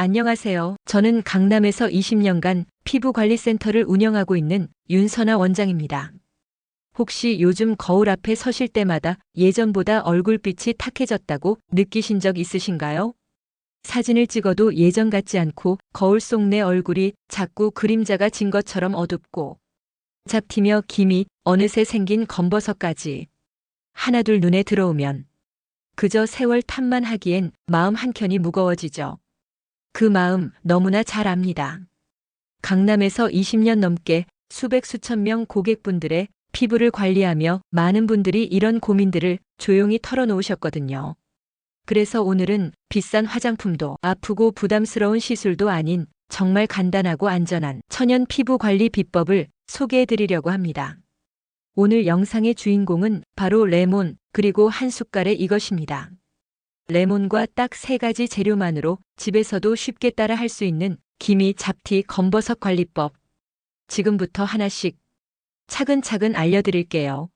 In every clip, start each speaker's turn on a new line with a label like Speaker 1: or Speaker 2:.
Speaker 1: 안녕하세요. 저는 강남에서 20년간 피부관리센터를 운영하고 있는 윤선아 원장입니다. 혹시 요즘 거울 앞에 서실 때마다 예전보다 얼굴빛이 탁해졌다고 느끼신 적 있으신가요? 사진을 찍어도 예전 같지 않고 거울 속 내 얼굴이 자꾸 그림자가 진 것처럼 어둡고 잡티며 김이 어느새 생긴 검버섯까지 하나둘 눈에 들어오면 그저 세월 탓만 하기엔 마음 한켠이 무거워지죠. 그 마음 너무나 잘 압니다. 강남에서 20년 넘게 수백 수천 명 고객분들의 피부를 관리하며 많은 분들이 이런 고민들을 조용히 털어놓으셨거든요. 그래서 오늘은 비싼 화장품도 아프고 부담스러운 시술도 아닌 정말 간단하고 안전한 천연 피부 관리 비법을 소개해 드리려고 합니다. 오늘 영상의 주인공은 바로 레몬 그리고 한 숟갈의 이것입니다. 레몬과 딱 세 가지 재료만으로 집에서도 쉽게 따라 할 수 있는 기미 잡티 검버섯 관리법. 지금부터 하나씩 차근차근 알려드릴게요.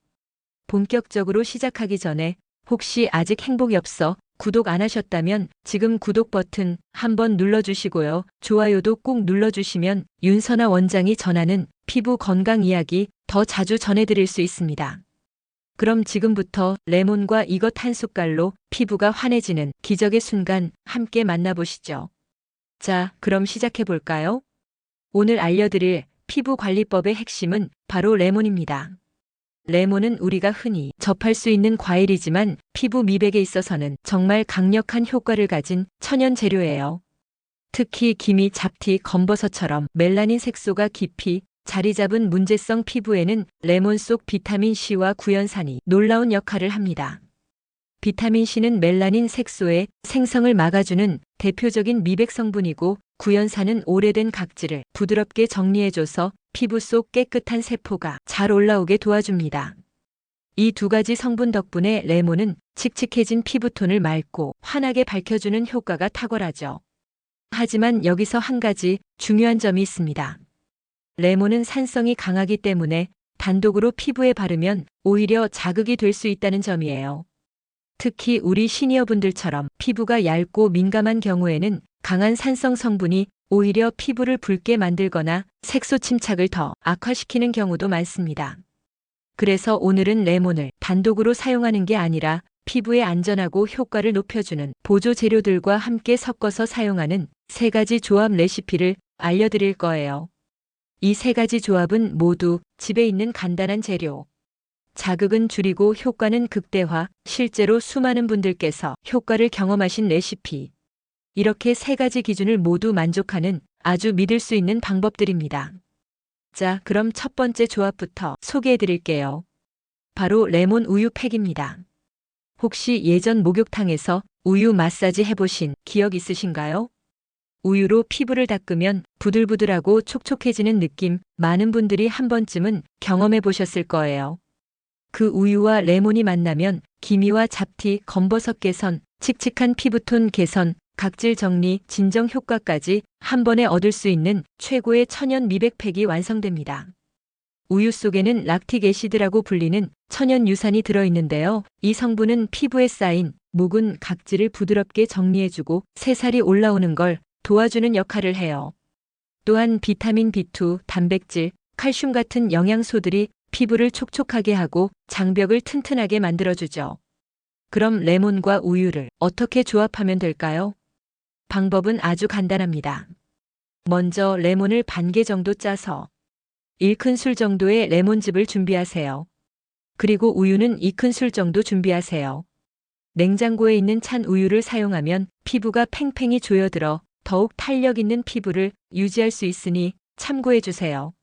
Speaker 1: 본격적으로 시작하기 전에 혹시 아직 행복이 없어 구독 안 하셨다면 지금 구독 버튼 한번 눌러주시고요. 좋아요도 꼭 눌러주시면 윤선아 원장이 전하는 피부 건강 이야기 더 자주 전해드릴 수 있습니다. 그럼 지금부터 레몬과 이것 한 숟갈로 피부가 환해지는 기적의 순간 함께 만나보시죠. 자, 그럼 시작해 볼까요? 오늘 알려드릴 피부 관리법의 핵심은 바로 레몬입니다. 레몬은 우리가 흔히 접할 수 있는 과일이지만 피부 미백에 있어서는 정말 강력한 효과를 가진 천연 재료예요. 특히 기미, 잡티, 검버섯처럼 멜라닌 색소가 깊이 자리 잡은 문제성 피부에는 레몬 속 비타민 C와 구연산이 놀라운 역할을 합니다. 비타민 C는 멜라닌 색소의 생성을 막아주는 대표적인 미백 성분이고 구연산은 오래된 각질을 부드럽게 정리해줘서 피부 속 깨끗한 세포가 잘 올라오게 도와줍니다. 이 두 가지 성분 덕분에 레몬은 칙칙해진 피부톤을 맑고 환하게 밝혀주는 효과가 탁월하죠. 하지만 여기서 한 가지 중요한 점이 있습니다. 레몬은 산성이 강하기 때문에 단독으로 피부에 바르면 오히려 자극이 될 수 있다는 점이에요. 특히 우리 시니어분들처럼 피부가 얇고 민감한 경우에는 강한 산성 성분이 오히려 피부를 붉게 만들거나 색소 침착을 더 악화시키는 경우도 많습니다. 그래서 오늘은 레몬을 단독으로 사용하는 게 아니라 피부에 안전하고 효과를 높여주는 보조 재료들과 함께 섞어서 사용하는 세 가지 조합 레시피를 알려드릴 거예요. 이 세 가지 조합은 모두 집에 있는 간단한 재료. 자극은 줄이고 효과는 극대화, 실제로 수많은 분들께서 효과를 경험하신 레시피. 이렇게 세 가지 기준을 모두 만족하는 아주 믿을 수 있는 방법들입니다. 자, 그럼 첫 번째 조합부터 소개해 드릴게요. 바로 레몬 우유 팩입니다. 혹시 예전 목욕탕에서 우유 마사지 해보신 기억 있으신가요? 우유로 피부를 닦으면 부들부들하고 촉촉해지는 느낌 많은 분들이 한 번쯤은 경험해 보셨을 거예요. 그 우유와 레몬이 만나면 기미와 잡티, 검버섯 개선, 칙칙한 피부톤 개선, 각질 정리, 진정 효과까지 한 번에 얻을 수 있는 최고의 천연 미백팩이 완성됩니다. 우유 속에는 락틱 애시드라고 불리는 천연 유산이 들어있는데요. 이 성분은 피부에 쌓인 묵은 각질을 부드럽게 정리해주고 새살이 올라오는 걸 도와주는 역할을 해요. 또한 비타민 B2, 단백질, 칼슘 같은 영양소들이 피부를 촉촉하게 하고 장벽을 튼튼하게 만들어주죠. 그럼 레몬과 우유를 어떻게 조합하면 될까요? 방법은 아주 간단합니다. 먼저 레몬을 반 개 정도 짜서 1큰술 정도의 레몬즙을 준비하세요. 그리고 우유는 2큰술 정도 준비하세요. 냉장고에 있는 찬 우유를 사용하면 피부가 팽팽히 조여들어 더욱 탄력 있는 피부를 유지할 수 있으니 참고해 주세요.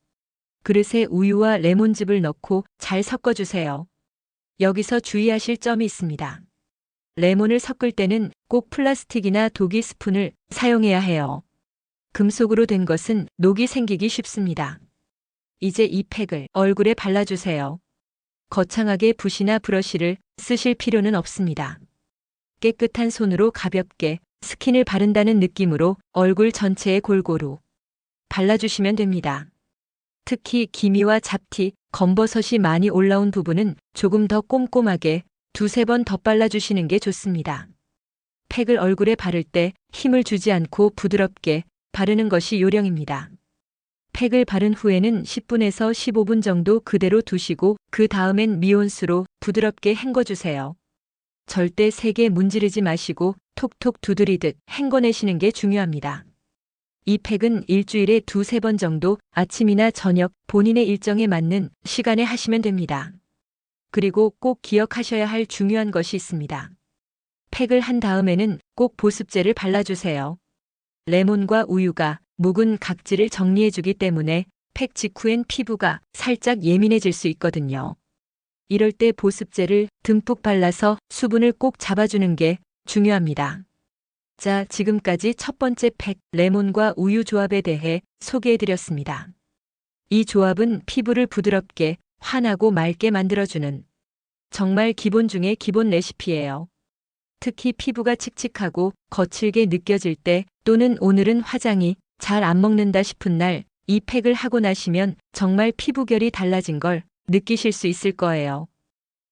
Speaker 1: 그릇에 우유와 레몬즙을 넣고 잘 섞어 주세요. 여기서 주의하실 점이 있습니다. 레몬을 섞을 때는 꼭 플라스틱이나 독이 스푼을 사용해야 해요. 금속으로 된 것은 녹이 생기기 쉽습니다. 이제 이 팩을 얼굴에 발라주세요. 거창하게 붓이나 브러쉬를 쓰실 필요는 없습니다. 깨끗한 손으로 가볍게 스킨을 바른다는 느낌으로 얼굴 전체에 골고루 발라주시면 됩니다. 특히 기미와 잡티, 검버섯이 많이 올라온 부분은 조금 더 꼼꼼하게 두세 번더 발라주시는 게 좋습니다. 팩을 얼굴에 바를 때 힘을 주지 않고 부드럽게 바르는 것이 요령입니다. 팩을 바른 후에는 10분에서 15분 정도 그대로 두시고 그 다음엔 미온수로 부드럽게 헹궈주세요. 절대 세게 문지르지 마시고 톡톡 두드리듯 헹궈내시는 게 중요합니다. 이 팩은 일주일에 두세 번 정도 아침이나 저녁 본인의 일정에 맞는 시간에 하시면 됩니다. 그리고 꼭 기억하셔야 할 중요한 것이 있습니다. 팩을 한 다음에는 꼭 보습제를 발라주세요. 레몬과 우유가 묵은 각질을 정리해주기 때문에 팩 직후엔 피부가 살짝 예민해질 수 있거든요. 이럴 때 보습제를 듬뿍 발라서 수분을 꼭 잡아주는 게 중요합니다. 자, 지금까지 첫 번째 팩 레몬과 우유 조합에 대해 소개해드렸습니다. 이 조합은 피부를 부드럽게 환하고 맑게 만들어주는 정말 기본 중의 기본 레시피예요. 특히 피부가 칙칙하고 거칠게 느껴질 때 또는 오늘은 화장이 잘 안 먹는다 싶은 날 이 팩을 하고 나시면 정말 피부결이 달라진 걸 느끼실 수 있을 거예요.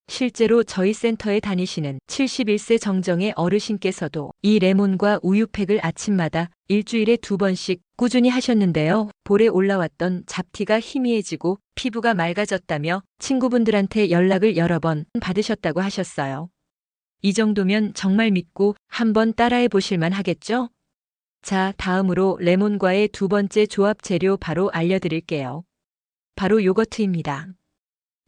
Speaker 1: 실제로 저희 센터에 다니시는 71세 정정의 어르신께서도 이 레몬과 우유팩을 아침마다 일주일에 두 번씩 꾸준히 하셨는데요. 볼에 올라왔던 잡티가 희미해지고 피부가 맑아졌다며 친구분들한테 연락을 여러 번 받으셨다고 하셨어요. 이 정도면 정말 믿고 한번 따라해 보실만 하겠죠? 자, 다음으로 레몬과의 두 번째 조합 재료 바로 알려드릴게요. 바로 요거트입니다.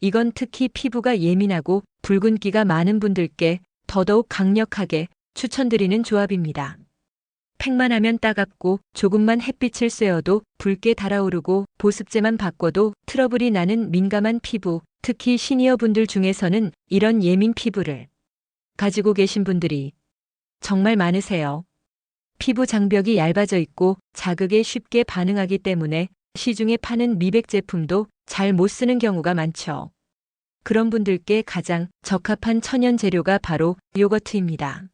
Speaker 1: 이건 특히 피부가 예민하고 붉은기가 많은 분들께 더더욱 강력하게 추천드리는 조합입니다. 팩만 하면 따갑고 조금만 햇빛을 쐬어도 붉게 달아오르고 보습제만 바꿔도 트러블이 나는 민감한 피부, 특히 시니어 분들 중에서는 이런 예민 피부를 가지고 계신 분들이 정말 많으세요. 피부 장벽이 얇아져 있고 자극에 쉽게 반응하기 때문에 시중에 파는 미백 제품도 잘 못 쓰는 경우가 많죠. 그런 분들께 가장 적합한 천연 재료가 바로 요거트입니다.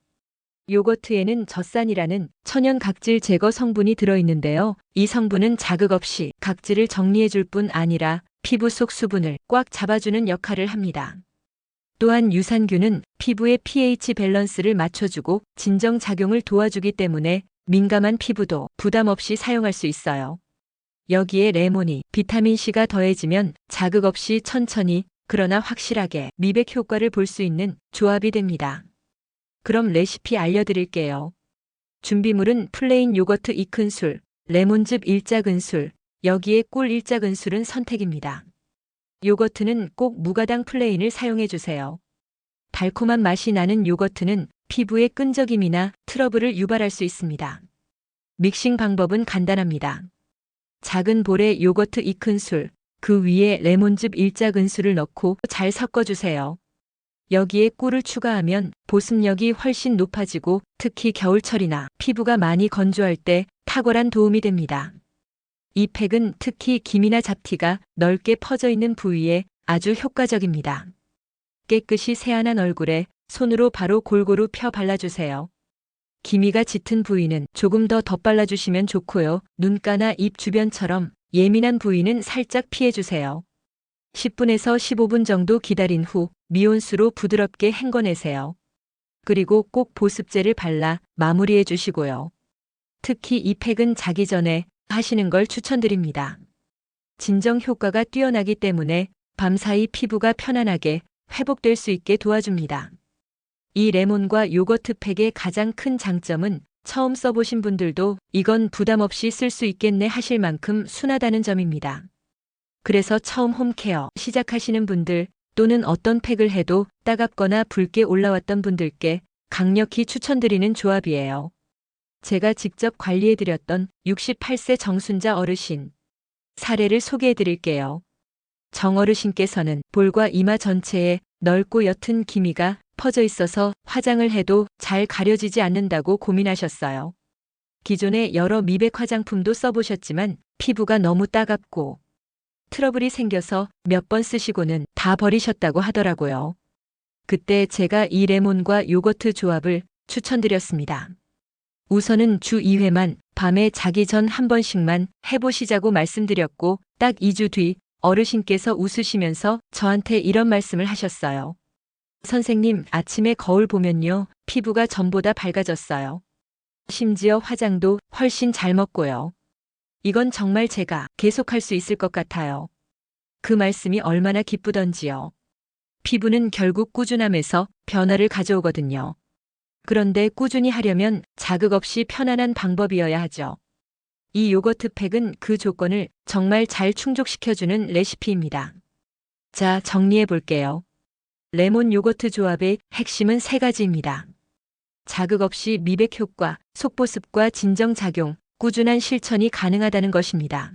Speaker 1: 요거트에는 젖산이라는 천연 각질 제거 성분이 들어있는데요. 이 성분은 자극 없이 각질을 정리해줄 뿐 아니라 피부 속 수분을 꽉 잡아주는 역할을 합니다. 또한 유산균은 피부의 pH 밸런스를 맞춰주고 진정작용을 도와주기 때문에 민감한 피부도 부담 없이 사용할 수 있어요. 여기에 레몬이 비타민C가 더해지면 자극 없이 천천히 그러나 확실하게 미백 효과를 볼 수 있는 조합이 됩니다. 그럼 레시피 알려드릴게요. 준비물은 플레인 요거트 2큰술, 레몬즙 1작은술, 여기에 꿀 1작은술은 선택입니다. 요거트는 꼭 무가당 플레인을 사용해 주세요. 달콤한 맛이 나는 요거트는 피부의 끈적임이나 트러블을 유발할 수 있습니다. 믹싱 방법은 간단합니다. 작은 볼에 요거트 2큰술, 그 위에 레몬즙 1작은술을 넣고 잘 섞어주세요. 여기에 꿀을 추가하면 보습력이 훨씬 높아지고 특히 겨울철이나 피부가 많이 건조할 때 탁월한 도움이 됩니다. 이 팩은 특히 기미나 잡티가 넓게 퍼져 있는 부위에 아주 효과적입니다. 깨끗이 세안한 얼굴에 손으로 바로 골고루 펴 발라주세요. 기미가 짙은 부위는 조금 더 덧발라주시면 좋고요. 눈가나 입 주변처럼 예민한 부위는 살짝 피해주세요. 10분에서 15분 정도 기다린 후 미온수로 부드럽게 헹궈내세요. 그리고 꼭 보습제를 발라 마무리해 주시고요. 특히 이 팩은 자기 전에 하시는 걸 추천드립니다. 진정 효과가 뛰어나기 때문에 밤사이 피부가 편안하게 회복될 수 있게 도와줍니다. 이 레몬과 요거트 팩의 가장 큰 장점은 처음 써보신 분들도 이건 부담 없이 쓸 수 있겠네 하실 만큼 순하다는 점입니다. 그래서 처음 홈케어 시작하시는 분들 또는 어떤 팩을 해도 따갑거나 붉게 올라왔던 분들께 강력히 추천드리는 조합이에요. 제가 직접 관리해드렸던 68세 정순자 어르신 사례를 소개해드릴게요. 정 어르신께서는 볼과 이마 전체에 넓고 옅은 기미가 퍼져 있어서 화장을 해도 잘 가려지지 않는다고 고민하셨어요. 기존에 여러 미백 화장품도 써보셨지만 피부가 너무 따갑고 트러블이 생겨서 몇 번 쓰시고는 다 버리셨다고 하더라고요. 그때 제가 이 레몬과 요거트 조합을 추천드렸습니다. 우선은 주 2회만 밤에 자기 전 한 번씩만 해보시자고 말씀드렸고 딱 2주 뒤 어르신께서 웃으시면서 저한테 이런 말씀을 하셨어요. 선생님, 아침에 거울 보면요. 피부가 전보다 밝아졌어요. 심지어 화장도 훨씬 잘 먹고요. 이건 정말 제가 계속할 수 있을 것 같아요. 그 말씀이 얼마나 기쁘던지요. 피부는 결국 꾸준함에서 변화를 가져오거든요. 그런데 꾸준히 하려면 자극 없이 편안한 방법이어야 하죠. 이 요거트 팩은 그 조건을 정말 잘 충족시켜주는 레시피입니다. 자, 정리해 볼게요. 레몬 요거트 조합의 핵심은 세 가지입니다. 자극 없이 미백 효과, 속보습과 진정작용, 꾸준한 실천이 가능하다는 것입니다.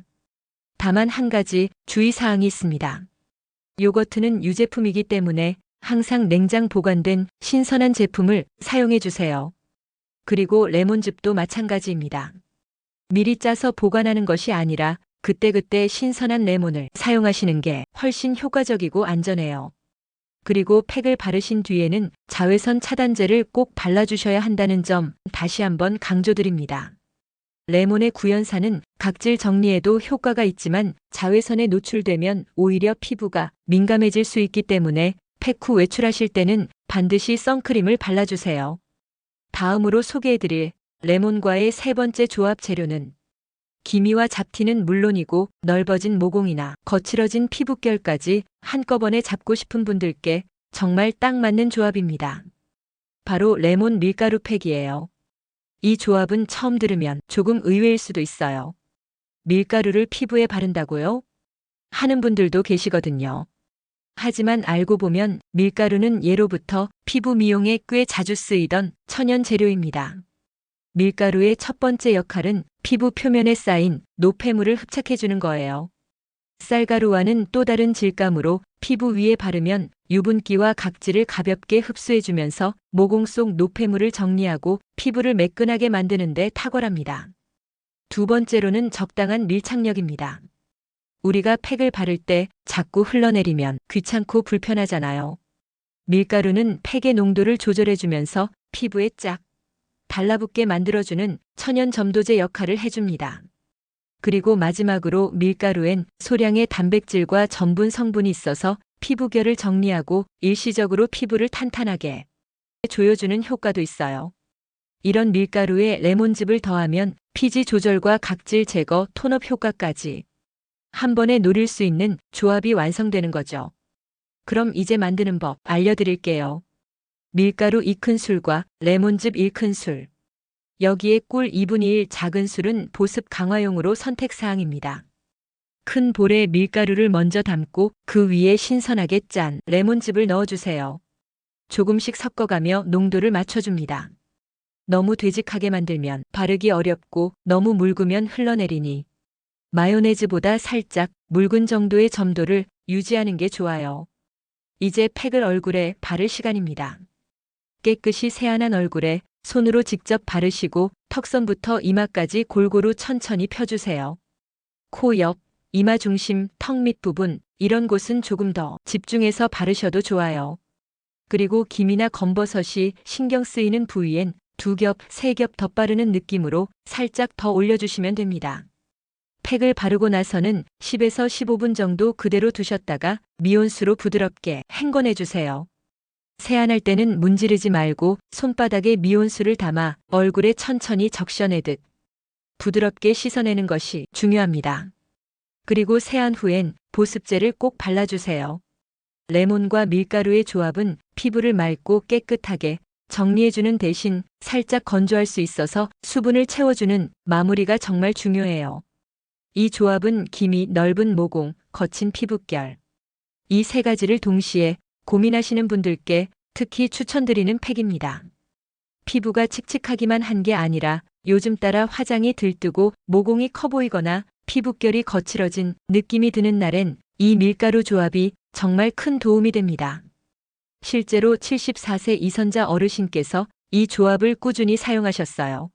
Speaker 1: 다만 한 가지 주의사항이 있습니다. 요거트는 유제품이기 때문에 항상 냉장 보관된 신선한 제품을 사용해 주세요. 그리고 레몬즙도 마찬가지입니다. 미리 짜서 보관하는 것이 아니라 그때그때 신선한 레몬을 사용하시는 게 훨씬 효과적이고 안전해요. 그리고 팩을 바르신 뒤에는 자외선 차단제를 꼭 발라주셔야 한다는 점 다시 한번 강조드립니다. 레몬의 구연산은 각질 정리에도 효과가 있지만 자외선에 노출되면 오히려 피부가 민감해질 수 있기 때문에 팩 후 외출하실 때는 반드시 선크림을 발라주세요. 다음으로 소개해드릴 레몬과의 세 번째 조합 재료는 기미와 잡티는 물론이고 넓어진 모공이나 거칠어진 피부결까지 한꺼번에 잡고 싶은 분들께 정말 딱 맞는 조합입니다. 바로 레몬 밀가루 팩이에요. 이 조합은 처음 들으면 조금 의외일 수도 있어요. 밀가루를 피부에 바른다고요? 하는 분들도 계시거든요. 하지만 알고 보면 밀가루는 예로부터 피부 미용에 꽤 자주 쓰이던 천연 재료입니다. 밀가루의 첫 번째 역할은 피부 표면에 쌓인 노폐물을 흡착해주는 거예요. 쌀가루와는 또 다른 질감으로 피부 위에 바르면 유분기와 각질을 가볍게 흡수해주면서 모공 속 노폐물을 정리하고 피부를 매끈하게 만드는데 탁월합니다. 두 번째로는 적당한 밀착력입니다. 우리가 팩을 바를 때 자꾸 흘러내리면 귀찮고 불편하잖아요. 밀가루는 팩의 농도를 조절해주면서 피부에 쫙 달라붙게 만들어주는 천연 점도제 역할을 해줍니다. 그리고 마지막으로 밀가루엔 소량의 단백질과 전분 성분이 있어서 피부결을 정리하고 일시적으로 피부를 탄탄하게 조여주는 효과도 있어요. 이런 밀가루에 레몬즙을 더하면 피지 조절과 각질 제거, 톤업 효과까지 한 번에 노릴 수 있는 조합이 완성되는 거죠. 그럼 이제 만드는 법 알려드릴게요. 밀가루 2큰술과 레몬즙 1큰술. 여기에 꿀 2분의 1 작은 술은 보습 강화용으로 선택사항입니다. 큰 볼에 밀가루를 먼저 담고 그 위에 신선하게 짠 레몬즙을 넣어주세요. 조금씩 섞어가며 농도를 맞춰줍니다. 너무 되직하게 만들면 바르기 어렵고 너무 묽으면 흘러내리니 마요네즈보다 살짝 묽은 정도의 점도를 유지하는 게 좋아요. 이제 팩을 얼굴에 바를 시간입니다. 깨끗이 세안한 얼굴에 손으로 직접 바르시고 턱선부터 이마까지 골고루 천천히 펴주세요. 코 옆, 이마 중심, 턱 밑 부분, 이런 곳은 조금 더 집중해서 바르셔도 좋아요. 그리고 김이나 검버섯이 신경 쓰이는 부위엔 두 겹, 세겹 덧바르는 느낌으로 살짝 더 올려주시면 됩니다. 팩을 바르고 나서는 10에서 15분 정도 그대로 두셨다가 미온수로 부드럽게 헹궈내주세요. 세안할 때는 문지르지 말고 손바닥에 미온수를 담아 얼굴에 천천히 적셔내듯 부드럽게 씻어내는 것이 중요합니다. 그리고 세안 후엔 보습제를 꼭 발라주세요. 레몬과 밀가루의 조합은 피부를 맑고 깨끗하게 정리해주는 대신 살짝 건조할 수 있어서 수분을 채워주는 마무리가 정말 중요해요. 이 조합은 기미 넓은 모공, 거친 피부결. 이 세 가지를 동시에 고민하시는 분들께 특히 추천드리는 팩입니다. 피부가 칙칙하기만 한 게 아니라 요즘 따라 화장이 들뜨고 모공이 커 보이거나 피부결이 거칠어진 느낌이 드는 날엔 이 밀가루 조합이 정말 큰 도움이 됩니다. 실제로 74세 이선자 어르신께서 이 조합을 꾸준히 사용하셨어요.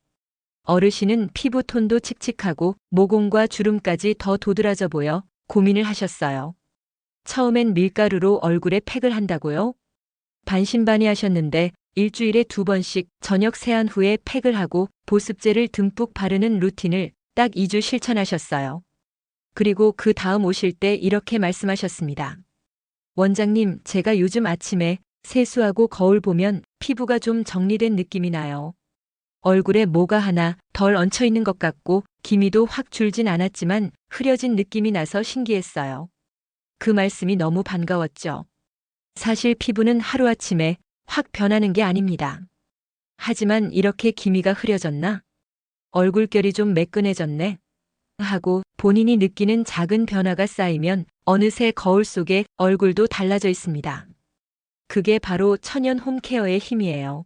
Speaker 1: 어르신은 피부 톤도 칙칙하고 모공과 주름까지 더 도드라져 보여 고민을 하셨어요. 처음엔 밀가루로 얼굴에 팩을 한다고요? 반신반의하셨는데 일주일에 두 번씩 저녁 세안 후에 팩을 하고 보습제를 듬뿍 바르는 루틴을 딱 2주 실천하셨어요. 그리고 그 다음 오실 때 이렇게 말씀하셨습니다. 원장님, 제가 요즘 아침에 세수하고 거울 보면 피부가 좀 정리된 느낌이 나요. 얼굴에 뭐가 하나 덜 얹혀 있는 것 같고 기미도 확 줄진 않았지만 흐려진 느낌이 나서 신기했어요. 그 말씀이 너무 반가웠죠. 사실 피부는 하루아침에 확 변하는 게 아닙니다. 하지만 이렇게 기미가 흐려졌나? 얼굴결이 좀 매끈해졌네. 하고 본인이 느끼는 작은 변화가 쌓이면 어느새 거울 속에 얼굴도 달라져 있습니다. 그게 바로 천연 홈케어의 힘이에요.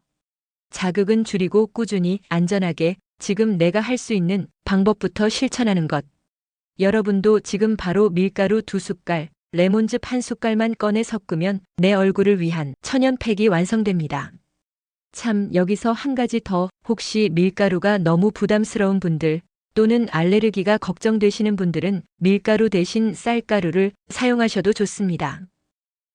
Speaker 1: 자극은 줄이고 꾸준히 안전하게 지금 내가 할 수 있는 방법부터 실천하는 것. 여러분도 지금 바로 밀가루 두 숟갈, 레몬즙 한 숟갈만 꺼내 섞으면 내 얼굴을 위한 천연팩이 완성됩니다. 참 여기서 한 가지 더 혹시 밀가루가 너무 부담스러운 분들 또는 알레르기가 걱정되시는 분들은 밀가루 대신 쌀가루를 사용하셔도 좋습니다.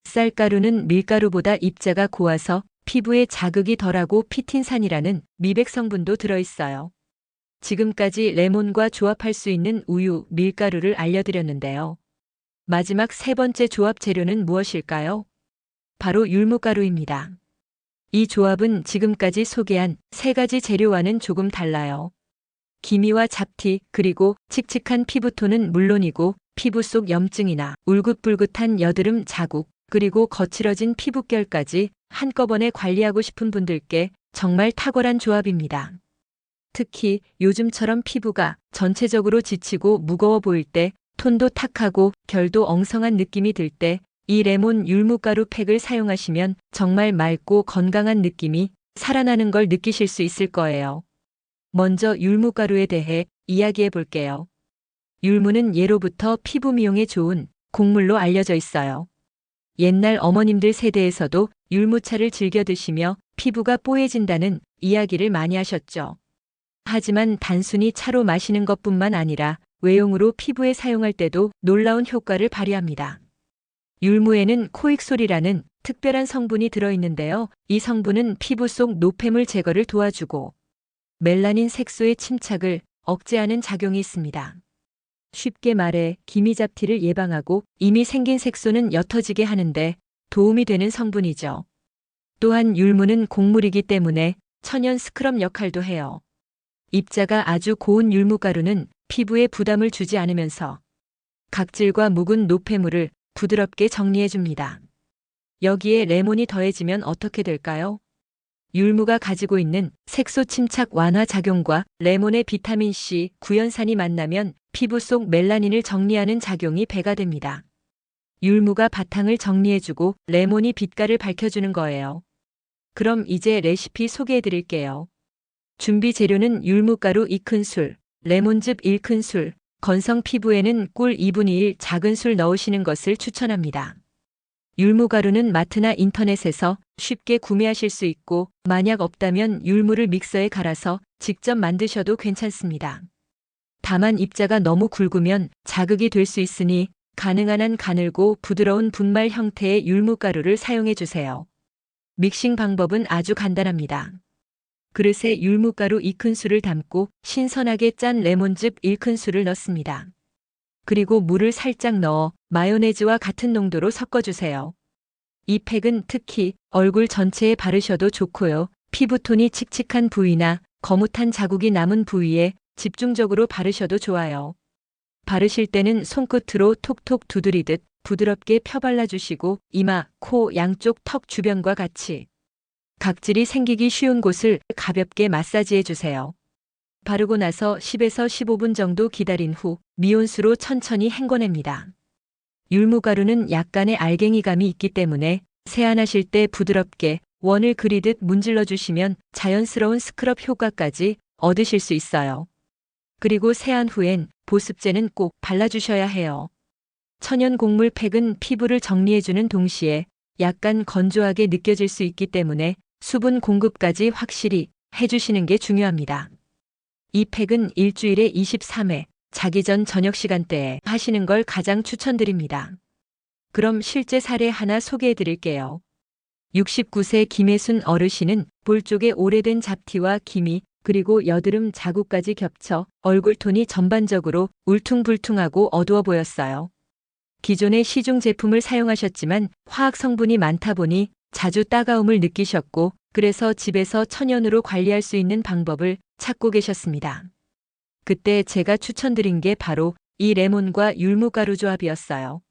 Speaker 1: 쌀가루는 밀가루보다 입자가 고와서 피부에 자극이 덜하고 피틴산이라는 미백 성분도 들어있어요. 지금까지 레몬과 조합할 수 있는 우유, 밀가루를 알려드렸는데요. 마지막 세 번째 조합 재료는 무엇일까요? 바로 율무가루입니다. 이 조합은 지금까지 소개한 세 가지 재료와는 조금 달라요. 기미와 잡티, 그리고 칙칙한 피부톤은 물론이고 피부 속 염증이나 울긋불긋한 여드름 자국, 그리고 거칠어진 피부결까지 한꺼번에 관리하고 싶은 분들께 정말 탁월한 조합입니다. 특히 요즘처럼 피부가 전체적으로 지치고 무거워 보일 때 톤도 탁하고 결도 엉성한 느낌이 들 때 이 레몬 율무가루 팩을 사용하시면 정말 맑고 건강한 느낌이 살아나는 걸 느끼실 수 있을 거예요. 먼저 율무가루에 대해 이야기해 볼게요. 율무는 예로부터 피부 미용에 좋은 곡물로 알려져 있어요. 옛날 어머님들 세대에서도 율무차를 즐겨 드시며 피부가 뽀얘진다는 이야기를 많이 하셨죠. 하지만 단순히 차로 마시는 것뿐만 아니라 외용으로 피부에 사용할 때도 놀라운 효과를 발휘합니다. 율무에는 코익솔이라는 특별한 성분이 들어있는데요. 이 성분은 피부 속 노폐물 제거를 도와주고 멜라닌 색소의 침착을 억제하는 작용이 있습니다. 쉽게 말해 기미 잡티를 예방하고 이미 생긴 색소는 옅어지게 하는데 도움이 되는 성분이죠. 또한 율무는 곡물이기 때문에 천연 스크럽 역할도 해요. 입자가 아주 고운 율무가루는 피부에 부담을 주지 않으면서 각질과 묵은 노폐물을 부드럽게 정리해 줍니다. 여기에 레몬이 더해지면 어떻게 될까요? 율무가 가지고 있는 색소 침착 완화 작용과 레몬의 비타민 C, 구연산이 만나면 피부 속 멜라닌을 정리하는 작용이 배가 됩니다. 율무가 바탕을 정리해주고 레몬이 빛깔을 밝혀주는 거예요. 그럼 이제 레시피 소개해 드릴게요. 준비 재료는 율무가루 2큰술, 레몬즙 1큰술, 건성 피부에는 꿀 2분의 1 작은 술 넣으시는 것을 추천합니다. 율무가루는 마트나 인터넷에서 쉽게 구매하실 수 있고 만약 없다면 율무를 믹서에 갈아서 직접 만드셔도 괜찮습니다. 다만 입자가 너무 굵으면 자극이 될 수 있으니 가능한 한 가늘고 부드러운 분말 형태의 율무가루를 사용해 주세요. 믹싱 방법은 아주 간단합니다. 그릇에 율무가루 2큰술을 담고 신선하게 짠 레몬즙 1큰술을 넣습니다. 그리고 물을 살짝 넣어 마요네즈와 같은 농도로 섞어주세요. 이 팩은 특히 얼굴 전체에 바르셔도 좋고요. 피부톤이 칙칙한 부위나 거뭇한 자국이 남은 부위에 집중적으로 바르셔도 좋아요. 바르실 때는 손끝으로 톡톡 두드리듯 부드럽게 펴발라주시고 이마, 코, 양쪽 턱 주변과 같이 각질이 생기기 쉬운 곳을 가볍게 마사지해 주세요. 바르고 나서 10에서 15분 정도 기다린 후 미온수로 천천히 헹궈냅니다. 율무가루는 약간의 알갱이감이 있기 때문에 세안하실 때 부드럽게 원을 그리듯 문질러 주시면 자연스러운 스크럽 효과까지 얻으실 수 있어요. 그리고 세안 후엔 보습제는 꼭 발라주셔야 해요. 천연 곡물 팩은 피부를 정리해주는 동시에 약간 건조하게 느껴질 수 있기 때문에 수분 공급까지 확실히 해주시는 게 중요합니다. 이 팩은 일주일에 23회 자기 전 저녁 시간대에 하시는 걸 가장 추천드립니다. 그럼 실제 사례 하나 소개해 드릴게요. 69세 김혜순 어르신은 볼 쪽에 오래된 잡티와 기미 그리고 여드름 자국까지 겹쳐 얼굴 톤이 전반적으로 울퉁불퉁하고 어두워 보였어요. 기존의 시중 제품을 사용하셨지만 화학 성분이 많다 보니 자주 따가움을 느끼셨고 그래서 집에서 천연으로 관리할 수 있는 방법을 찾고 계셨습니다. 그때 제가 추천드린 게 바로 이 레몬과 율무가루 조합이었어요.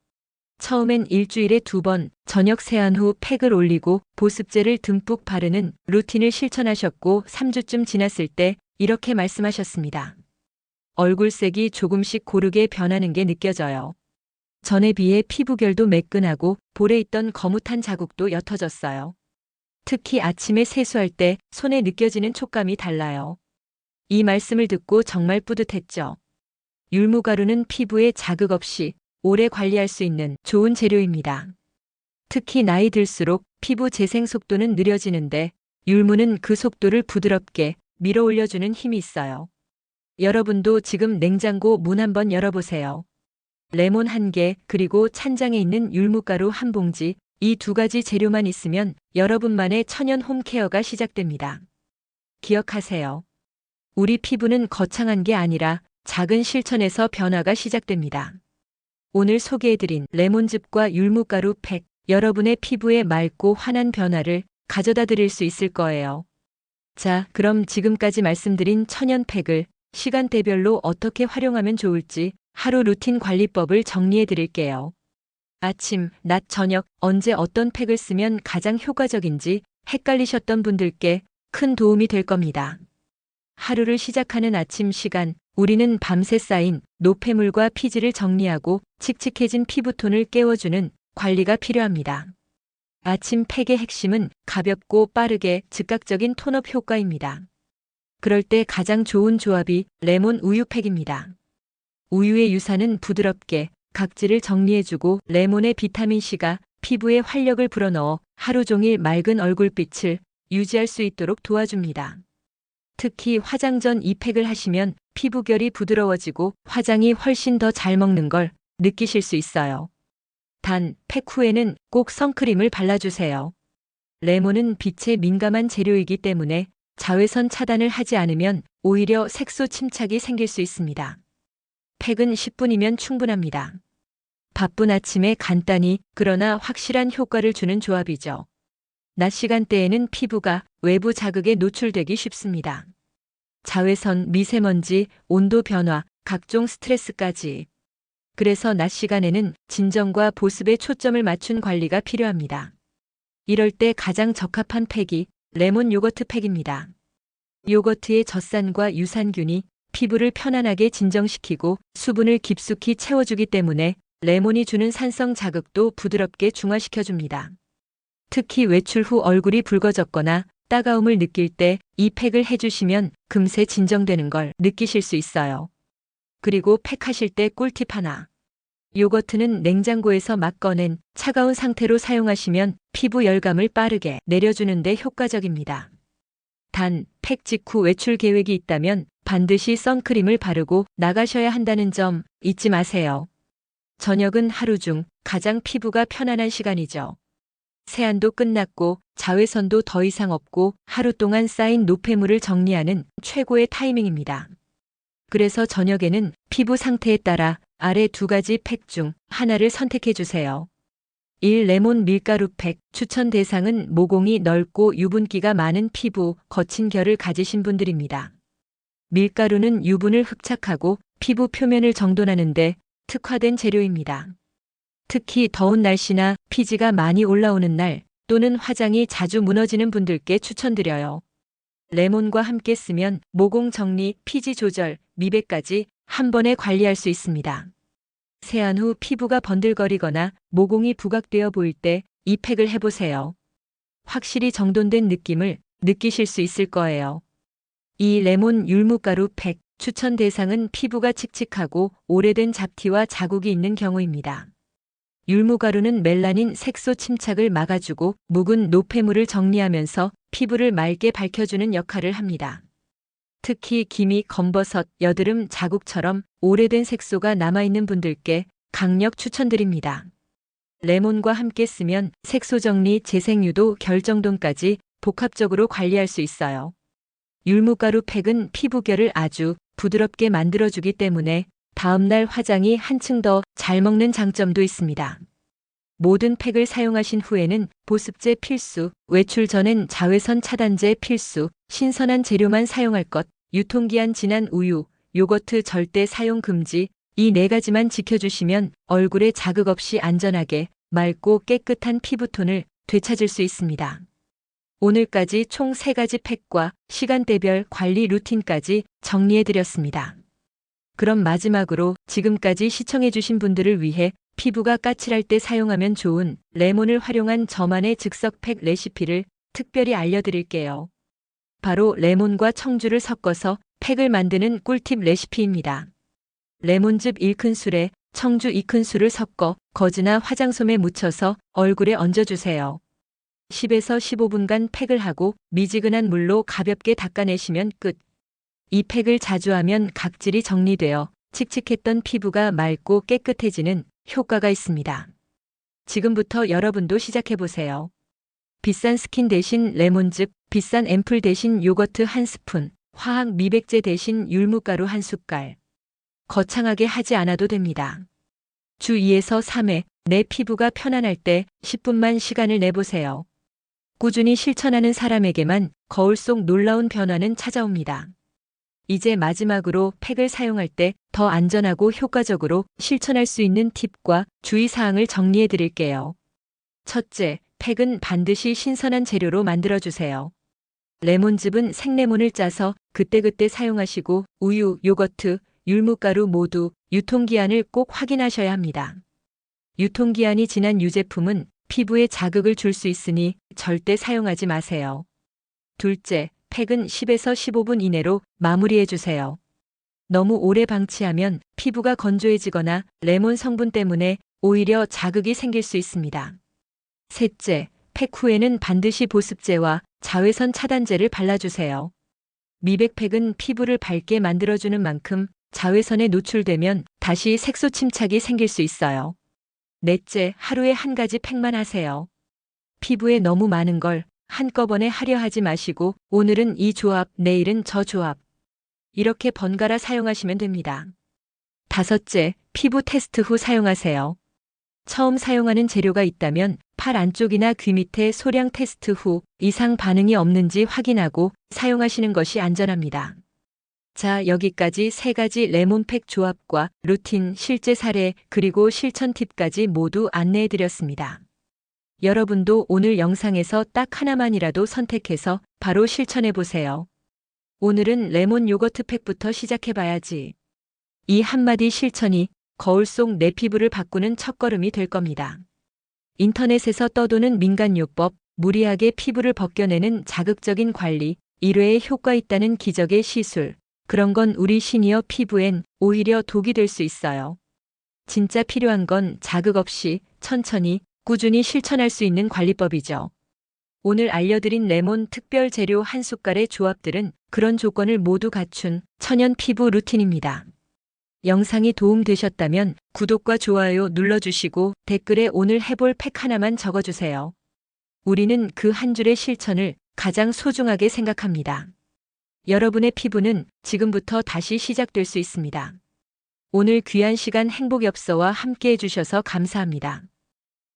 Speaker 1: 처음엔 일주일에 두 번 저녁 세안 후 팩을 올리고 보습제를 듬뿍 바르는 루틴을 실천하셨고 3주쯤 지났을 때 이렇게 말씀하셨습니다. 얼굴색이 조금씩 고르게 변하는 게 느껴져요. 전에 비해 피부결도 매끈하고 볼에 있던 거뭇한 자국도 옅어졌어요. 특히 아침에 세수할 때 손에 느껴지는 촉감이 달라요. 이 말씀을 듣고 정말 뿌듯했죠. 율무가루는 피부에 자극 없이 오래 관리할 수 있는 좋은 재료입니다. 특히 나이 들수록 피부 재생 속도는 느려지는데 율무는 그 속도를 부드럽게 밀어 올려주는 힘이 있어요. 여러분도 지금 냉장고 문 한번 열어보세요. 레몬 한 개, 그리고 찬장에 있는 율무가루 한 봉지, 이 두 가지 재료만 있으면 여러분만의 천연 홈케어가 시작됩니다. 기억하세요. 우리 피부는 거창한 게 아니라 작은 실천에서 변화가 시작됩니다. 오늘 소개해드린 레몬즙과 율무가루 팩, 여러분의 피부에 맑고 환한 변화를 가져다 드릴 수 있을 거예요. 자, 그럼 지금까지 말씀드린 천연 팩을 시간대별로 어떻게 활용하면 좋을지 하루 루틴 관리법을 정리해 드릴게요. 아침, 낮, 저녁, 언제 어떤 팩을 쓰면 가장 효과적인지 헷갈리셨던 분들께 큰 도움이 될 겁니다. 하루를 시작하는 아침 시간, 우리는 밤새 쌓인 노폐물과 피지를 정리하고 칙칙해진 피부톤을 깨워주는 관리가 필요합니다. 아침 팩의 핵심은 가볍고 빠르게 즉각적인 톤업 효과입니다. 그럴 때 가장 좋은 조합이 레몬 우유 팩입니다. 우유의 유산은 부드럽게 각질을 정리해주고 레몬의 비타민C가 피부에 활력을 불어넣어 하루 종일 맑은 얼굴빛을 유지할 수 있도록 도와줍니다. 특히 화장 전 이 팩을 하시면 피부결이 부드러워지고 화장이 훨씬 더 잘 먹는 걸 느끼실 수 있어요. 단, 팩 후에는 꼭 선크림을 발라주세요. 레몬은 빛에 민감한 재료이기 때문에 자외선 차단을 하지 않으면 오히려 색소 침착이 생길 수 있습니다. 팩은 10분이면 충분합니다. 바쁜 아침에 간단히 그러나 확실한 효과를 주는 조합이죠. 낮 시간대에는 피부가 외부 자극에 노출되기 쉽습니다. 자외선, 미세먼지, 온도 변화, 각종 스트레스까지. 그래서 낮 시간에는 진정과 보습에 초점을 맞춘 관리가 필요합니다. 이럴 때 가장 적합한 팩이 레몬 요거트 팩입니다. 요거트의 젖산과 유산균이 피부를 편안하게 진정시키고 수분을 깊숙이 채워주기 때문에 레몬이 주는 산성 자극도 부드럽게 중화시켜줍니다. 특히 외출 후 얼굴이 붉어졌거나 따가움을 느낄 때 이 팩을 해주시면 금세 진정되는 걸 느끼실 수 있어요. 그리고 팩 하실 때 꿀팁 하나. 요거트는 냉장고에서 막 꺼낸 차가운 상태로 사용하시면 피부 열감을 빠르게 내려주는 데 효과적입니다. 단, 팩 직후 외출 계획이 있다면 반드시 선크림을 바르고 나가셔야 한다는 점 잊지 마세요. 저녁은 하루 중 가장 피부가 편안한 시간이죠. 세안도 끝났고 자외선도 더 이상 없고 하루 동안 쌓인 노폐물을 정리하는 최고의 타이밍입니다. 그래서 저녁에는 피부 상태에 따라 아래 두 가지 팩 중 하나를 선택해 주세요. 1. 레몬 밀가루 팩 추천 대상은 모공이 넓고 유분기가 많은 피부, 거친 결을 가지신 분들입니다. 밀가루는 유분을 흡착하고 피부 표면을 정돈하는데 특화된 재료입니다. 특히 더운 날씨나 피지가 많이 올라오는 날 또는 화장이 자주 무너지는 분들께 추천드려요. 레몬과 함께 쓰면 모공 정리, 피지 조절, 미백까지 한 번에 관리할 수 있습니다. 세안 후 피부가 번들거리거나 모공이 부각되어 보일 때 이 팩을 해보세요. 확실히 정돈된 느낌을 느끼실 수 있을 거예요. 이 레몬 율무가루 팩 추천 대상은 피부가 칙칙하고 오래된 잡티와 자국이 있는 경우입니다. 율무가루는 멜라닌 색소 침착을 막아주고 묵은 노폐물을 정리하면서 피부를 맑게 밝혀주는 역할을 합니다. 특히 기미, 검버섯, 여드름, 자국처럼 오래된 색소가 남아있는 분들께 강력 추천드립니다. 레몬과 함께 쓰면 색소 정리, 재생유도, 결정돈까지 복합적으로 관리할 수 있어요. 율무가루 팩은 피부결을 아주 부드럽게 만들어주기 때문에 다음날 화장이 한층 더 잘 먹는 장점도 있습니다. 모든 팩을 사용하신 후에는 보습제 필수, 외출 전엔 자외선 차단제 필수, 신선한 재료만 사용할 것, 유통기한 지난 우유, 요거트 절대 사용 금지, 이 네 가지만 지켜주시면 얼굴에 자극 없이 안전하게 맑고 깨끗한 피부톤을 되찾을 수 있습니다. 오늘까지 총 3가지 팩과 시간대별 관리 루틴까지 정리해드렸습니다. 그럼 마지막으로 지금까지 시청해주신 분들을 위해 피부가 까칠할 때 사용하면 좋은 레몬을 활용한 저만의 즉석팩 레시피를 특별히 알려드릴게요. 바로 레몬과 청주를 섞어서 팩을 만드는 꿀팁 레시피입니다. 레몬즙 1큰술에 청주 2큰술을 섞어 거즈나 화장솜에 묻혀서 얼굴에 얹어주세요. 10에서 15분간 팩을 하고 미지근한 물로 가볍게 닦아내시면 끝. 이 팩을 자주 하면 각질이 정리되어 칙칙했던 피부가 맑고 깨끗해지는 효과가 있습니다. 지금부터 여러분도 시작해보세요. 비싼 스킨 대신 레몬즙, 비싼 앰플 대신 요거트 한 스푼, 화학 미백제 대신 율무가루 한 숟갈. 거창하게 하지 않아도 됩니다. 주 2에서 3회 내 피부가 편안할 때 10분만 시간을 내보세요. 꾸준히 실천하는 사람에게만 거울 속 놀라운 변화는 찾아옵니다. 이제 마지막으로 팩을 사용할 때 더 안전하고 효과적으로 실천할 수 있는 팁과 주의사항을 정리해 드릴게요. 첫째, 팩은 반드시 신선한 재료로 만들어주세요. 레몬즙은 생레몬을 짜서 그때그때 사용하시고 우유, 요거트, 율무가루 모두 유통기한을 꼭 확인하셔야 합니다. 유통기한이 지난 유제품은 피부에 자극을 줄 수 있으니 절대 사용하지 마세요. 둘째, 팩은 10에서 15분 이내로 마무리해 주세요. 너무 오래 방치하면 피부가 건조해지거나 레몬 성분 때문에 오히려 자극이 생길 수 있습니다. 셋째, 팩 후에는 반드시 보습제와 자외선 차단제를 발라주세요. 미백팩은 피부를 밝게 만들어주는 만큼 자외선에 노출되면 다시 색소 침착이 생길 수 있어요. 넷째, 하루에 한 가지 팩만 하세요. 피부에 너무 많은 걸 한꺼번에 하려 하지 마시고 오늘은 이 조합, 내일은 저 조합. 이렇게 번갈아 사용하시면 됩니다. 다섯째, 피부 테스트 후 사용하세요. 처음 사용하는 재료가 있다면 팔 안쪽이나 귀 밑에 소량 테스트 후 이상 반응이 없는지 확인하고 사용하시는 것이 안전합니다. 자, 여기까지 세 가지 레몬팩 조합과 루틴, 실제 사례, 그리고 실천 팁까지 모두 안내해 드렸습니다. 여러분도 오늘 영상에서 딱 하나만이라도 선택해서 바로 실천해 보세요. 오늘은 레몬 요거트 팩부터 시작해 봐야지. 이 한마디 실천이 거울 속 내 피부를 바꾸는 첫걸음이 될 겁니다. 인터넷에서 떠도는 민간요법, 무리하게 피부를 벗겨내는 자극적인 관리, 1회에 효과 있다는 기적의 시술. 그런 건 우리 시니어 피부엔 오히려 독이 될 수 있어요. 진짜 필요한 건 자극 없이 천천히 꾸준히 실천할 수 있는 관리법이죠. 오늘 알려드린 레몬 특별 재료 한 숟갈의 조합들은 그런 조건을 모두 갖춘 천연 피부 루틴입니다. 영상이 도움되셨다면 구독과 좋아요 눌러주시고 댓글에 오늘 해볼 팩 하나만 적어주세요. 우리는 그 한 줄의 실천을 가장 소중하게 생각합니다. 여러분의 피부는 지금부터 다시 시작될 수 있습니다. 오늘 귀한 시간 행복엽서와 함께 해주셔서 감사합니다.